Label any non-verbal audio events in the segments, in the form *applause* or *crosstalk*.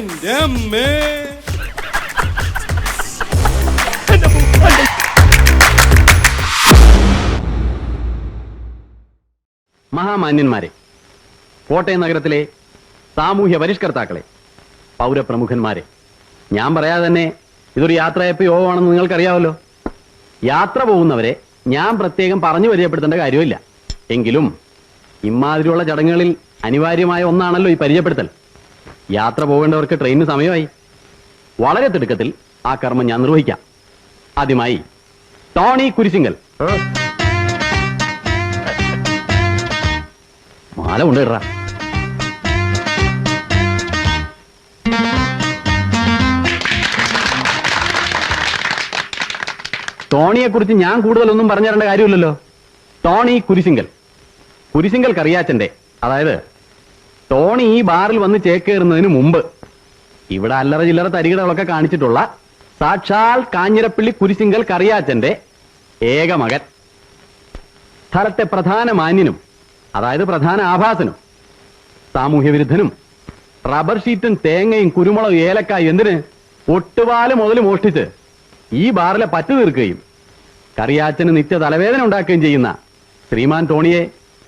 എന്റെ മഹാമാന്യന്മാരെ കോട്ടയം നഗരത്തിലെ സാമൂഹ്യ പരിഷ്കർത്താക്കളെ പൗരപ്രമുഖന്മാരെ ഞാൻ പറയാതെ തന്നെ ഇതൊരു യാത്രയപ്പ് യോഗമാണെന്ന് നിങ്ങൾക്കറിയാമല്ലോ യാത്ര പോകുന്നവരെ ഞാൻ പ്രത്യേകം പറഞ്ഞു പരിചയപ്പെടുത്തേണ്ട കാര്യമില്ല. എങ്കിലും ഇമാതിരിയുള്ള ചടങ്ങുകളിൽ അനിവാര്യമായ ഒന്നാണല്ലോ ഈ പരിചയപ്പെടുത്തൽ. യാത്ര പോകേണ്ടവർക്ക് ട്രെയിനിന് സമയമായി. വളരെ തിടുക്കത്തിൽ ആ കർമ്മം ഞാൻ നിർവഹിക്കാം. ആദ്യമായി ടോണി കുരിശിങ്കൽ. മാല ഉണ്ട് കൊണ്ടിടറാ ടോണിയെ കുറിച്ച് ഞാൻ കൂടുതലൊന്നും പറഞ്ഞു തരേണ്ട കാര്യമില്ലല്ലോ. ടോണി കുരിശിങ്കൽ. കുരിശിങ്കൽ കറിയാച്ചന്റെ അതായത് ടോണി ഈ ബാറിൽ വന്ന് ചേക്കേറുന്നതിന് മുമ്പ് ഇവിടെ അല്ലറ ചില്ലറ തരികിടകളൊക്കെ കാണിച്ചിട്ടുള്ള സാക്ഷാൽ കാഞ്ഞിരപ്പള്ളി കുരിശിങ്കൽ കറിയാച്ചന്റെ ഏക മകൻ. സ്ഥലത്തെ പ്രധാന മാന്യനും അതായത് പ്രധാന ആഭാസനും സാമൂഹ്യ വിരുദ്ധനും റബ്ബർ ഷീറ്റും തേങ്ങയും കുരുമുളകും ഏലക്കായും എന്തിന് ഒട്ടുപാൽ മുതൽ മോഷ്ടിച്ച് ഈ ബാറിലെ പറ്റു തീർക്കുകയും കറിയാച്ചന് നിത്യ തലവേദന ഉണ്ടാക്കുകയും ചെയ്യുന്ന ശ്രീമാൻ ടോണിയെ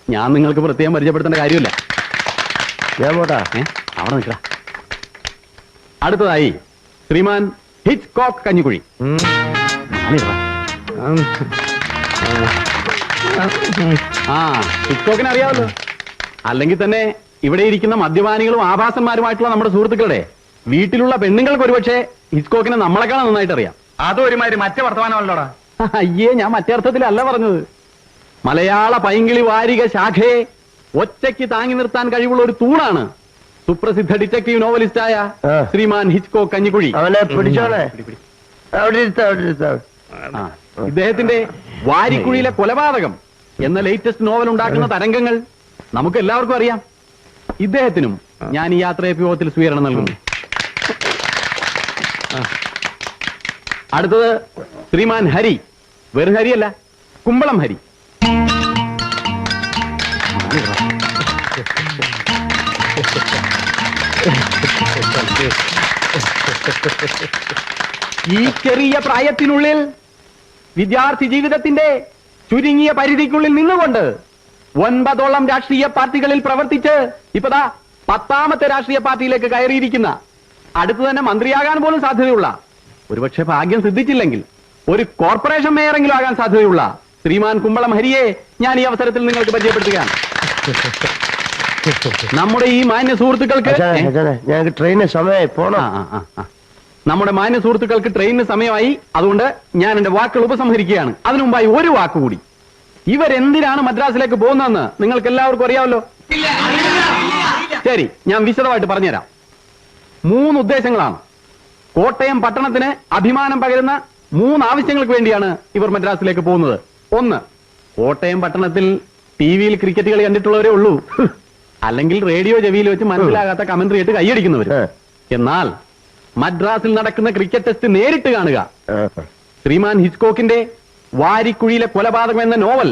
ഞാൻ നിങ്ങൾക്ക് പ്രത്യേകം പരിചയപ്പെടുത്തേണ്ട കാര്യമില്ല. അവിടെ അടുത്തതായി ശ്രീമാൻ ഹിച്ച് കോക്ക് കഞ്ഞിക്കുഴി. ആ ഹിറ്റ്കോക്കിനെ അറിയാമല്ലോ. അല്ലെങ്കിൽ തന്നെ ഇവിടെ ഇരിക്കുന്ന മദ്യപാനികളും ആഭാസന്മാരുമായിട്ടുള്ള നമ്മുടെ സുഹൃത്തുക്കളുടെ വീട്ടിലുള്ള പെണ്ണുങ്ങൾക്ക് ഒരുപക്ഷെ ഹിറ്റ്കോക്കിനെ നമ്മളെക്കാളും നന്നായിട്ട് അറിയാം. അതും ഒരുമാതിരി മറ്റേ വർത്തമാനമല്ലോടാ അയ്യേ ഞാൻ മറ്റേ അർത്ഥത്തിലല്ല പറഞ്ഞത്. മലയാള പൈങ്കിളി വാരിക ശാഖയെ ഒറ്റയ്ക്ക് താങ്ങി നിർത്താൻ കഴിവുള്ള ഒരു തൂണാണ് സുപ്രസിദ്ധ ഡിറ്റക്റ്റീവ് നോവലിസ്റ്റായ ആയ ശ്രീമാൻ ഹിച്ച്കോ കഞ്ഞിക്കുഴി. അവനെ പിടിച്ചോളെ. പിടി, പിടി. അവിടെ ഇരുത്ത അവിടെ ഇരുത്ത. ആ. ഇദ്ദേഹത്തിന്റെ വാരിക്കുഴിയിലെ കൊലപാതകം എന്ന ലേറ്റസ്റ്റ് നോവൽ ഉണ്ടാക്കുന്ന തരംഗങ്ങൾ നമുക്ക് എല്ലാവർക്കും അറിയാം. ഇദ്ദേഹത്തിനും ഞാൻ ഈ യാത്രയഭ്യൂഹത്തിൽ സ്വീകരണം നൽകുന്നു. അടുത്തത് ശ്രീമാൻ ഹരി. വെറും ഹരിയല്ല കുമ്പളം ഹരി. ഈ ചെറിയ പ്രായത്തിനുള്ളിൽ വിദ്യാർത്ഥി ജീവിതത്തിന്റെ ചുരുങ്ങിയ പരിധിക്കുള്ളിൽ നിന്നുകൊണ്ട് ഒൻപതോളം രാഷ്ട്രീയ പാർട്ടികളിൽ പ്രവർത്തിച്ച് ഇപ്പതാ പത്താമത്തെ രാഷ്ട്രീയ പാർട്ടിയിലേക്ക് കയറിയിരിക്കുന്ന അടുത്തു തന്നെ മന്ത്രിയാകാൻ പോലും സാധ്യതയുള്ള ഒരുപക്ഷെ ഭാഗ്യം സിദ്ധിച്ചില്ലെങ്കിൽ ഒരു കോർപ്പറേഷൻ മേയറെങ്കിലും ആകാൻ സാധ്യതയുള്ള ശ്രീമാൻ കുമ്പളം ഹരിയെ ഞാൻ ഈ അവസരത്തിൽ നിങ്ങൾക്ക് പരിചയപ്പെടുത്തുകയാണ്. നമ്മുടെ ഈ മാന്യ സുഹൃത്തുക്കൾക്ക്? ഞങ്ങൾക്ക് ട്രെയിനിന് സമയമായി പോണം. നമ്മുടെ മാന്യ സുഹൃത്തുക്കൾക്ക് ട്രെയിനിന് സമയമായി. അതുകൊണ്ട് ഞാൻ എന്റെ വാക്കുകൾ ഉപസംഹരിക്കുകയാണ്. അതിനു മുമ്പായി ഒരു വാക്ക് കൂടി. ഇവരെന്തിനാണ് മദ്രാസിലേക്ക് പോകുന്നതെന്ന് നിങ്ങൾക്ക് എല്ലാവർക്കും അറിയാമല്ലോ? ശരി ഞാൻ വിശദമായിട്ട് പറഞ്ഞുതരാം. മൂന്ന് ഉദ്ദേശങ്ങളാണ്. കോട്ടയം പട്ടണത്തിന് അഭിമാനം പകരുന്ന മൂന്ന് ആവശ്യങ്ങൾക്ക് വേണ്ടിയാണ് ഇവർ മദ്രാസിലേക്ക് പോകുന്നത്. ഒന്ന് കോട്ടയം പട്ടണത്തിൽ ടി വിയിൽ ക്രിക്കറ്റ് കളി കണ്ടിട്ടുള്ളവരേ ഉള്ളൂ. അല്ലെങ്കിൽ റേഡിയോ ചെവിയിൽ വെച്ച് മനസ്സിലാകാത്ത കമന്ററി ആയിട്ട് കൈയടിക്കുന്നവർ എന്നാൽ മദ്രാസിൽ നടക്കുന്ന ക്രിക്കറ്റ് ടെസ്റ്റ് നേരിട്ട് കാണുക. ശ്രീമാൻ ഹിസ്കോക്കിന്റെ വാരിക്കുഴിയിലെ കൊലപാതകം എന്ന നോവൽ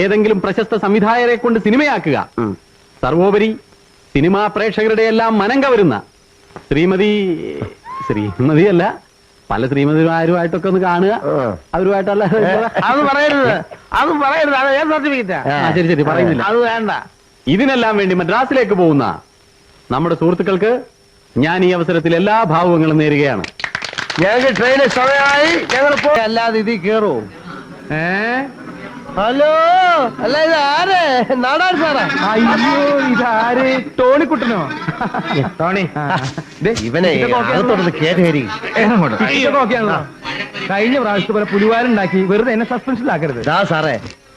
ഏതെങ്കിലും പ്രശസ്ത സംവിധായകരെ കൊണ്ട് സിനിമയാക്കുക. സർവോപരി സിനിമാ പ്രേക്ഷകരുടെ എല്ലാം മനം കവരുന്ന ശ്രീമതി ശ്രീമതി അല്ല പല ശ്രീമതിമാരുമായിട്ടൊക്കെ ഒന്ന് കാണുക. അവരുമായിട്ടല്ല അത് പറയരുത്. അത് പറയരുത്. അത് ഏത് സർട്ടിഫിക്കറ്റാ? ആ, ശരി ശരി പറയുന്നില്ല. അത് വേണ്ട. ഇതിനെല്ലാം വേണ്ടി മദ്രാസിലേക്ക് പോകുന്ന നമ്മുടെ സുഹൃത്തുക്കൾക്ക് ഞാൻ ഈ അവസരത്തിൽ എല്ലാ ഭാവങ്ങളും നേരുകയാണ്. ഞങ്ങൾക്ക് ട്രെയിന് സമയമായി ഞങ്ങൾ അല്ലാതെ ഇതിൽ കേറൂ? ഹലോ. അല്ല ഇത് ആര്? നാടാർ സാറാ? അയ്യോ ഇതാര്? ടോണിക്കുട്ടനോ? ടോണി. ഇവനെ. അകത്തോട്ട് കേട്ടേരി. കഴിഞ്ഞ പ്രാവശ്യത്തെ പോലെ പുലിവാരുണ്ടാക്കി വെറുതെ എന്നെ സസ്പെൻഷനിലാക്കരുത് ദാ സാറേ.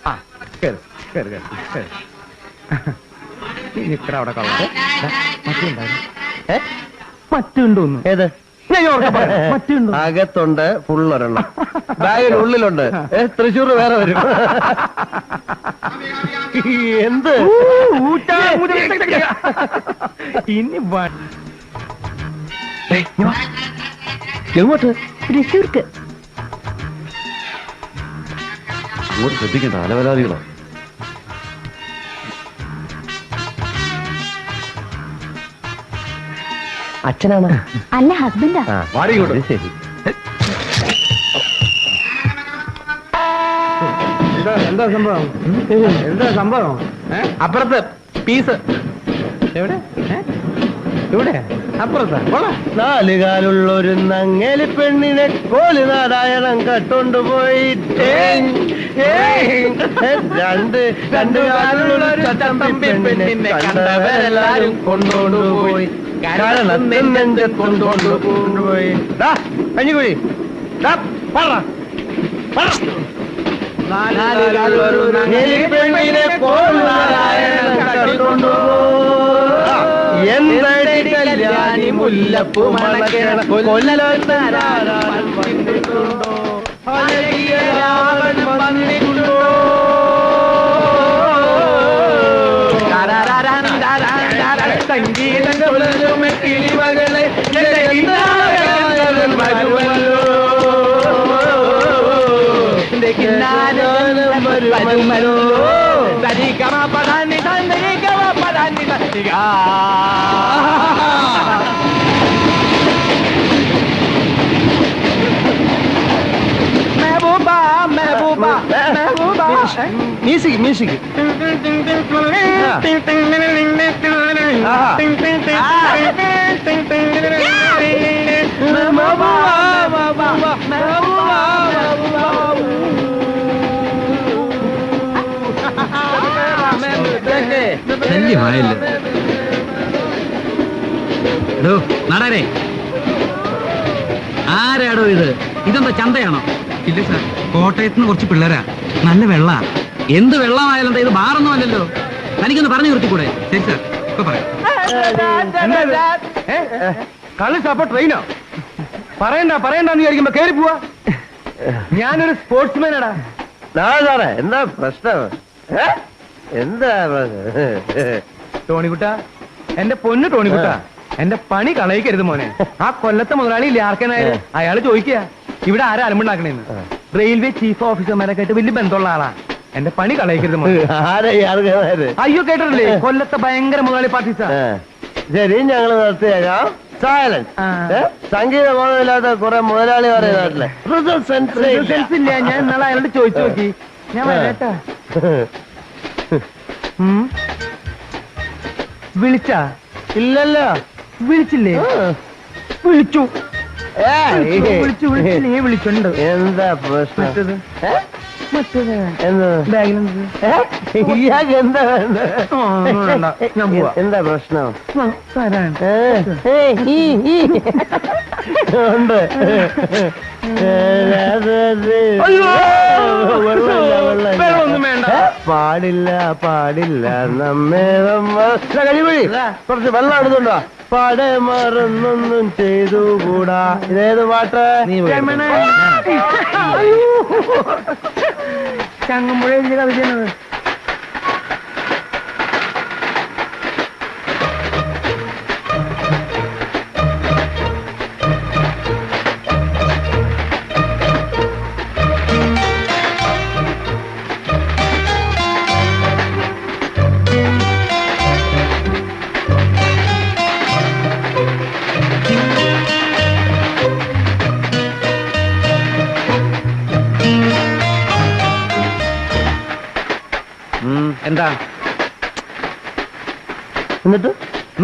ആ, കേറ്, കേറ്, കേറ്, അവിടെ കളഞ്ഞിട്ട്. മറ്റുണ്ടോ ഏ? മറ്റുണ്ടോന്ന്? ഏത്? *laughs* അകത്തുണ്ട് ഫുള്ളൊരെണ്ണം. ബാഗിന് ഉള്ളിലുണ്ട്. ഏ, തൃശ്ശൂർ വേറെ വരും. *laughs* എന്ത്. ഇനി എങ്ങോട്ട്? തൃശ്ശൂർക്ക്. ശ്രദ്ധിക്കണ്ട അലവലാദികളോ. അച്ഛനാണ്? അല്ല ഹസ്ബൻഡാ ശരി. എന്താ എന്താ സംഭവം? എന്താ സംഭവം? അപ്പുറത്ത് പീസ്. എവിടെ? ഇവിടെ. അപ്പുറത്ത്. കൊള്ളാം. നാലുകാലുള്ളൊരു നങ്ങേലി പെണ്ണിനെ കോലി നാരായണൻ കട്ടുകൊണ്ടുപോയി രണ്ട് രണ്ട് കാലുള്ളൊരു ചട്ടമ്പി പെണ്ണിനെ കണ്ടവരെല്ലാരും കൊണ്ടുകൊണ്ടുപോയി കരണത്തിൽ നെഞ്ച കൊണ്ടുകൊണ്ടുപോയി കഞ്ഞിക്കുഴി. പെണ്ണിനെ എന്തടി കല്യാണി മുല്ലപ്പൂ മണക്കേണ കൊല്ലനാരായണൻ சங்கீதங்களுமே கிளிமகளை வருமலோ சரி கமா பதாந்தி தான் கமா பதாந்தி தான் മ്യൂസിക് മ്യൂസിക് ശല്യമായല്ലോ എടോ നടരെ. ആരാടോ ഇത്? ഇതെന്താ ചന്തയാണോ? ഇല്ല സാർ കോട്ടയത്ത് നിന്ന് കുറച്ച് പിള്ളേരാ. നല്ല വെള്ള. എന്ത് വെള്ളമായാലും ഇത് ബാറൊന്നും അല്ലല്ലോ. തനിക്കൊന്ന് പറഞ്ഞു നിർത്തിക്കൂടെ? ശരി സാർ. ഇപ്പൊ പറയാം. കളി സപ്പോ ട്രെയിനോ പറയണ്ട പറയണ്ടെന്ന് വിചാരിക്കുമ്പോ കേറി പോവാ. ഞാനൊരു സ്പോർട്സ്മാനാടാ സാറേ എന്താ പ്രശ്നം? എന്താ? ടോണിക്കുട്ട എന്റെ പൊന്ന് ടോണിക്കുട്ട. എന്റെ പണി കളയിക്കരുത് മോനെ. ആ കൊല്ലത്തെ മുതലാളി ഇല്ലേ ആർക്കനായാലും? അയാൾ ചോദിക്കുക ഇവിടെ ആരാ അലമ്പുണ്ടാക്കണേന്ന്? റെയിൽവേ ചീഫ് ഓഫീസർമാരൊക്കെ ആയിട്ട് വലിയ ബന്ധമുള്ള ആളാ. എന്റെ പണി കളയിക്കരുത് മോനെ? *laughs* അയ്യോ കേട്ടിട്ടില്ലേ? കൊല്ലത്തെ ഭയങ്കര മുതലാളി പാർട്ടി സാർ. ശരി ഞങ്ങൾ നിർത്തിയേക്കാം. സൈലൻസ് ആ. സംഗീത ബോധമില്ലാത്ത കുറെ മുതലാളി നാട്ടിലെ. ഇല്ല. സെൻസ് ഇല്ല. ഞാൻ ഇന്നാളെ അയാളോട് ചോദിച്ചു നോക്കി. ഞാൻ വരട്ടാ. ഉം. വിളിച്ചാ? ഇല്ലല്ലോ. വിളിച്ചില്ലേ? ആ. വിളിച്ചു. വിളിച്ചുണ്ട്. എന്താ പ്രശ്നം? എന്ത്? പ്രശ്നം. ഉണ്ട്. പാടില്ല പാടില്ല നമ്മേ കഴിവഴി. കുറച്ച് വെള്ളം എടുത്തുണ്ടോ? മാറുന്നൊന്നും മറന്നൊന്നും ചെയ്തുകൂടാ. ഇതേത് പാട്ട്. ചങ്ങമ്പുഴ കവിതയാണ് എന്താ? എന്നിട്ട്?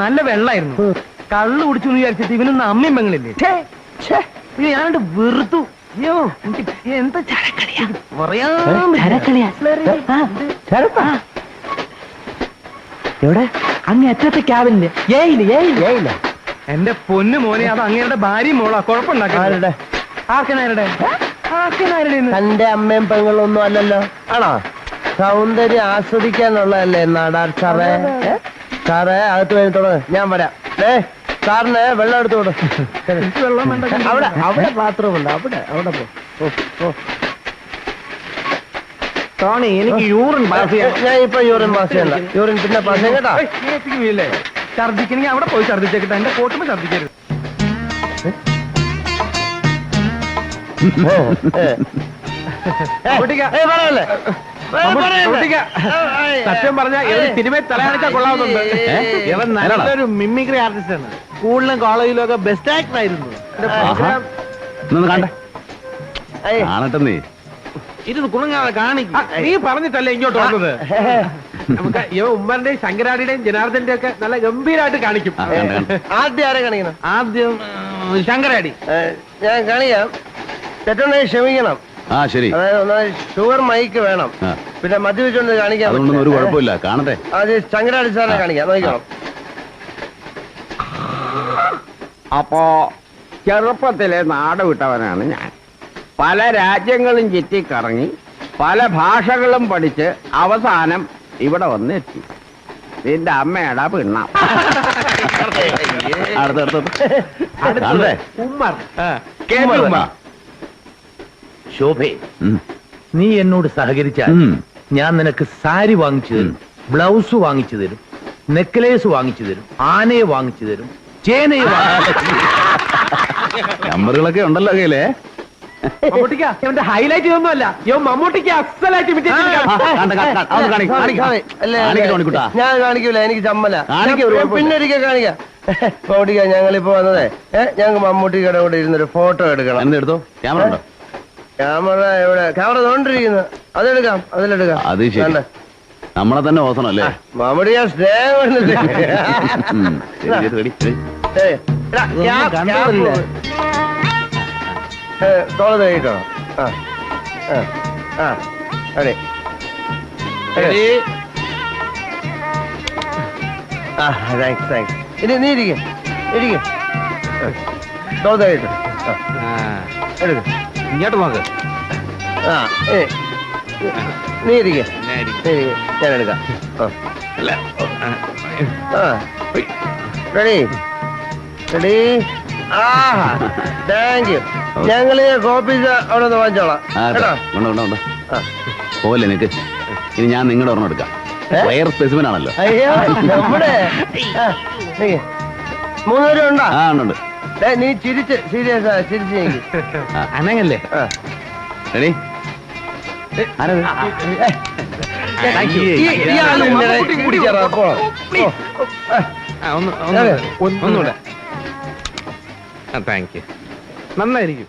നല്ല വെള്ളായിരുന്നു. കള്ളു കുടിച്ചു വിചാരിച്ചിട്ട് ഇവനൊന്നും അമ്മയും പെങ്ങളില്ലേ? ഞാനിട്ട് വെറുത്തു. അയ്യോ എനിക്ക് എന്താ ചരക്കളിയാ. പറയാ എവിടെ? അങ്ങ് അറ്റത്തെ ക്യാബിനിൽ ഏയില്ല എന്റെ പൊന്നു മോനെ അത് അങ്ങയുടെ ഭാര്യയും മോളാ. കുഴപ്പമുണ്ടാക്കാരുടെ ആർക്കനാരുടെ ആർക്കനാരുടെ തന്റെ അമ്മയും പെങ്ങളും ഒന്നും അല്ലല്ലോ. ആണോ? സൗന്ദര്യം ആസ്വദിക്കാനുള്ളതല്ലേ നാടാർ സാറേ? സാറേ അകത്ത് വരും ഞാൻ വരാം. ഏ സാറിന് വെള്ളം എടുത്തു വേണ്ട അവിടെ അവിടെ ബാത്റൂം ഉണ്ട് അവിടെ അവിടെ പോ. ഓ, ഓ. ടോണി എനിക്ക് യൂറിൻ പാസ് ചെയ്യാം ഞാൻ ഇപ്പൊ യൂറിൻ പാസ് ചെയ്യണ്ട. യൂറിൻ പിന്നെ പാസ് ചെയ്യാം കേട്ടോ? ഛർദിക്കണമെങ്കിൽ അവിടെ പോയി ഛർദിച്ചേക്കട്ടെ എന്റെ കോട്ടുമ്പോ ഛർദിക്കരുത് ഏ, ഏ. സത്യം പറഞ്ഞാൽ ഇവൻ സിനിമയിൽ തലകാണിച്ചാൽ കൊള്ളാവുന്നുണ്ട്. ഇവൻ നല്ലൊരു മിമിക്രി ആർട്ടിസ്റ്റ് ആണ് സ്കൂളിലും കോളേജിലും ഒക്കെ ബെസ്റ്റ് ആക്ടർ ആയിരുന്നു. എന്റെ ആഹാ. program ഇന്നൊന്ന് കാണട്ടെ ഏയ്. നീ ഇരുന്ന് കുണുങ്ങാതെ കാണിക്കും. നീ പറഞ്ഞിട്ടല്ലേ ഇങ്ങോട്ട് വന്നത്? നമുക്ക് ഇവ ഉമ്മറിന്റെയും ശങ്കരാടിയുടെയും ജനാർദ്ദന്റെ ഒക്കെ നല്ല ഗംഭീരമായിട്ട് കാണിക്കും. ആദ്യം ആരെ കാണിക്കണം? ആദ്യം ശങ്കരാടി. ഞാൻ കാണിക്കാം. തെറ്റെന്നെ ക്ഷമിക്കണം. ആ ശരി. അതായത് ഒന്നാമത് ഷുഗർ മൈക്ക് വേണം. ആ. പിന്നെ മദ്യപിച്ചുകൊണ്ട് കാണിക്കാൻ അതുകൊണ്ടൊന്നും ഒരു പറ്റില്ല. കുഴപ്പമില്ല. കാണട്ടെ. അത് ശങ്കരാടി സാറിനെ കാണിക്കാം. നോക്കണം അപ്പോ ചെറുപ്പത്തിലെ നാട് വിട്ടവനാണ് ഞാൻ. പല രാജ്യങ്ങളും ചുറ്റിക്കറങ്ങി പല ഭാഷകളും പഠിച്ച് അവസാനം ഇവിടെ വന്നെത്തി. നിന്റെ അമ്മയുടെ പിണ്ണ. അടുത്ത അടുത്ത അടുത്തത് കാണട്ടെ. ഉമ്മർ. ഉമ്മ. ശോഭേ നീ എന്നോട് സഹകരിച്ചാൽ ഞാൻ നിനക്ക് സാരി വാങ്ങിച്ചു തരും ബ്ലൗസ് വാങ്ങിച്ചു തരും നെക്ലേസ് വാങ്ങിച്ചു തരും ആനയെ വാങ്ങിച്ചു തരും ചേനയെ. നമ്പറുകളൊക്കെ ഉണ്ടല്ലോ കയ്യിലേ മമ്മൂട്ടിക്ക ഇവന്റെ ഹൈലൈറ്റ് ഇവൻ മമ്മൂട്ടിക്ക് അസലായിട്ട് ഞാൻ കാണിക്കൂല എനിക്ക് ചമ്മല. പിന്നെ ഒരിക്കൽ കാണിക്കാം. മമ്മൂട്ടിക്ക ഞങ്ങളിപ്പോ വന്നതേ. ഞങ്ങൾക്ക് മമ്മൂട്ടിക്കയുടെ കൂടെ ഇരുന്നൊരു ഫോട്ടോ എടുക്കണം. എന്തെടുത്തോ? ക്യാമറ ഉണ്ടോ? ക്യാമറ എവിടെ ക്യാമറ തോണ്ടിരിക്കുന്നു അതെടുക്കാം അതിലെടുക്കാം അത് ശരി വേണ്ട. നമ്മളെ തന്നെ ഓസണം അല്ലേ മമ്മൂട്ടിക്ക സ്നേഹം കൊണ്ടിട്ട്. ഉം. ശരി, ശരി, ready, ready. ഏയ്, എടാ, ക്യാപ്പ്, കണ്ടതല്ലേ? ഏ, തോളത്ത് കഴിക്കണോ ആ ആ ആ അതെ Ready? ആ താങ്ക്സ് താങ്ക്സ് ഇനി നീ ഇരിക്കെ ഇരിക്കെ തോളത്ത് കഴിക്കട്ടോ ആ എടുക്ക ഇങ്ങോട്ട് നോക്ക്. ആ ഏ നീ ഇരിക്കെ. ഞാൻ എടുക്കാം. റെഡി. റെഡി. ആ താങ്ക് യു ഞങ്ങൾ കോപ്പീസ് അവിടെ നിന്ന് വാങ്ങിച്ചോളാം. കേട്ടോ. പോലെ നിനക്ക് ഇനി ഞാൻ നിങ്ങളുടെ ഒരെണ്ണം എടുക്കാം? വയർ സ്പെസിമൻ ആണല്ലോ. അയ്യോ നമ്മുടെ. മൂന്നുപേരും ഉണ്ടോ? ആ ഉണ്ട്. നീ ചിരിച്ച് സീരിയസ് ചിരിച്ച് നീക്ക്. അനങ്ങല്ലേ ആ. ആരത് ഈ- പോ. ഓ, ആ, ആ, ഒന്ന് അതെ. ഒന്ന് ഒന്നുകൂടെ താങ്ക് യു നന്നായിരിക്കും